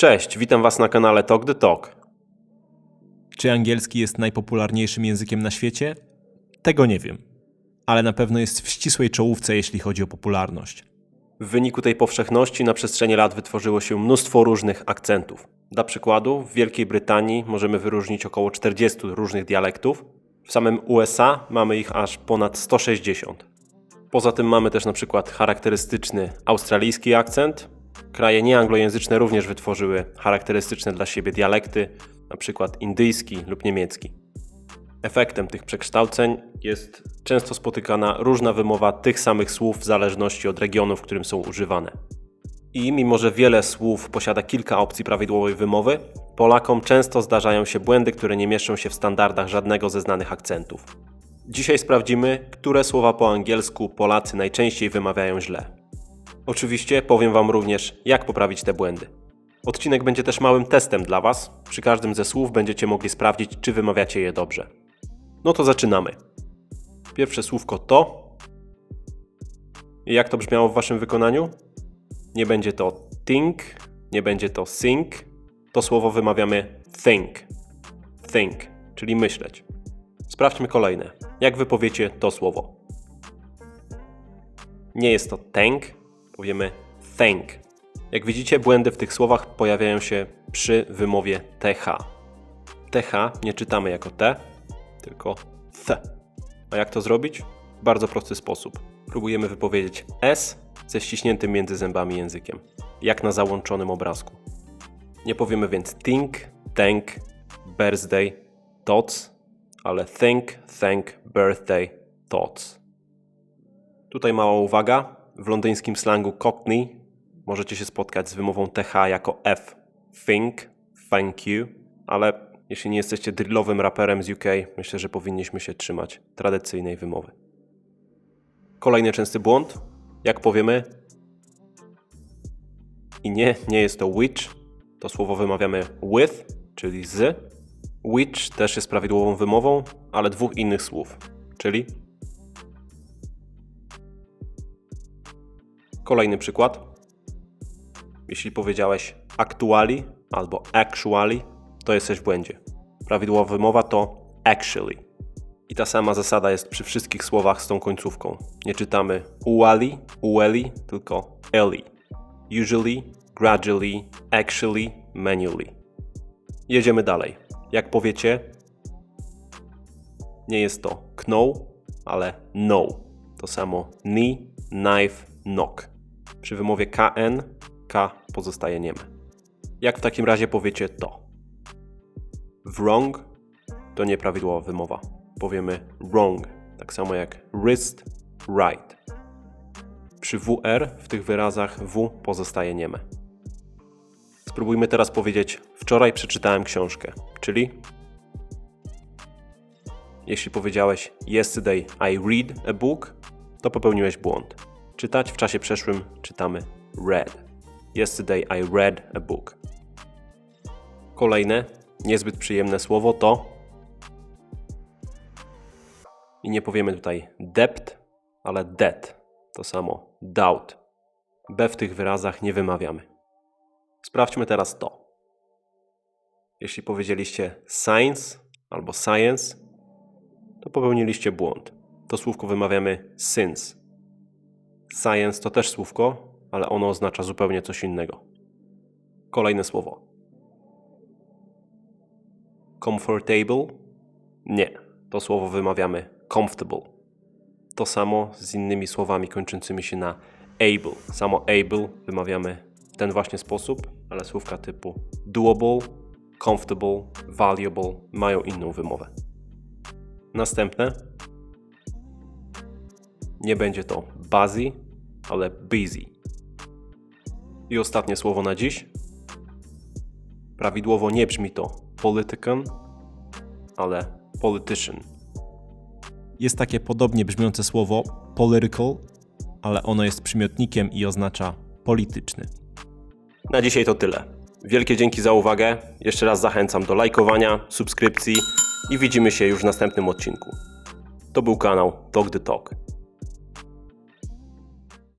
Cześć, witam Was na kanale Talk the Talk. Czy angielski jest najpopularniejszym językiem na świecie? Tego nie wiem, ale na pewno jest w ścisłej czołówce, jeśli chodzi o popularność. W wyniku tej powszechności na przestrzeni lat wytworzyło się mnóstwo różnych akcentów. Dla przykładu, w Wielkiej Brytanii możemy wyróżnić około 40 różnych dialektów. W samym USA mamy ich aż ponad 160. Poza tym mamy też na przykład charakterystyczny australijski akcent. Kraje nieanglojęzyczne również wytworzyły charakterystyczne dla siebie dialekty, przykład indyjski lub niemiecki. Efektem tych przekształceń jest często spotykana różna wymowa tych samych słów w zależności od regionu, w którym są używane. I mimo, że wiele słów posiada kilka opcji prawidłowej wymowy, Polakom często zdarzają się błędy, które nie mieszczą się w standardach żadnego ze znanych akcentów. Dzisiaj sprawdzimy, które słowa po angielsku Polacy najczęściej wymawiają źle. Oczywiście powiem Wam również, jak poprawić te błędy. Odcinek będzie też małym testem dla Was. Przy każdym ze słów będziecie mogli sprawdzić, czy wymawiacie je dobrze. No to zaczynamy. Pierwsze słówko to. I jak to brzmiało w Waszym wykonaniu? Nie będzie to think, nie będzie to think. To słowo wymawiamy think. Think, czyli myśleć. Sprawdźmy kolejne. Jak wypowiecie to słowo? Nie jest to thank, powiemy thank. Jak widzicie, błędy w tych słowach pojawiają się przy wymowie th. th nie czytamy jako t, tylko th. A jak to zrobić? W bardzo prosty sposób. Próbujemy wypowiedzieć s ze ściśniętym między zębami językiem, jak na załączonym obrazku. Nie powiemy więc think, thank, birthday, thoughts, ale think, thank, birthday, thoughts. Tutaj mała uwaga. W londyńskim slangu Cockney możecie się spotkać z wymową TH jako F. Think, thank you, ale jeśli nie jesteście drillowym raperem z UK, myślę, że powinniśmy się trzymać tradycyjnej wymowy. Kolejny częsty błąd. Jak powiemy? I nie, nie jest to which. To słowo wymawiamy with, czyli z. Which też jest prawidłową wymową, ale dwóch innych słów, czyli Kolejny przykład. Jeśli powiedziałeś actually albo actually, to jesteś w błędzie. Prawidłowa wymowa to actually. I ta sama zasada jest przy wszystkich słowach z tą końcówką. Nie czytamy uali, ueli, tylko eli. Usually, gradually, actually, manually. Jedziemy dalej. Jak powiecie, nie jest to know, ale no. To samo knee, knife, knock. Przy wymowie KN, K pozostaje nieme. Jak w takim razie powiecie to? Wrong to nieprawidłowa wymowa. Powiemy wrong, tak samo jak wrist, right. Przy WR w tych wyrazach W pozostaje nieme. Spróbujmy teraz powiedzieć wczoraj przeczytałem książkę, czyli jeśli powiedziałeś yesterday I read a book, to popełniłeś błąd. Czytać w czasie przeszłym czytamy read. Yesterday I read a book. Kolejne, niezbyt przyjemne słowo to i nie powiemy tutaj debt, ale debt. To samo doubt. B w tych wyrazach nie wymawiamy. Sprawdźmy teraz to. Jeśli powiedzieliście science albo science, to popełniliście błąd. To słówko wymawiamy since. Science to też słówko, ale ono oznacza zupełnie coś innego. Kolejne słowo. Comfortable? Nie. To słowo wymawiamy comfortable. To samo z innymi słowami kończącymi się na able. Samo able wymawiamy w ten właśnie sposób, ale słówka typu doable, comfortable, valuable mają inną wymowę. Następne. Nie będzie to buzzy, ale busy. I ostatnie słowo na dziś. Prawidłowo nie brzmi to politician, ale politician. Jest takie podobnie brzmiące słowo political, ale ono jest przymiotnikiem i oznacza polityczny. Na dzisiaj to tyle. Wielkie dzięki za uwagę. Jeszcze raz zachęcam do lajkowania, subskrypcji i widzimy się już w następnym odcinku. To był kanał Talk the Talk.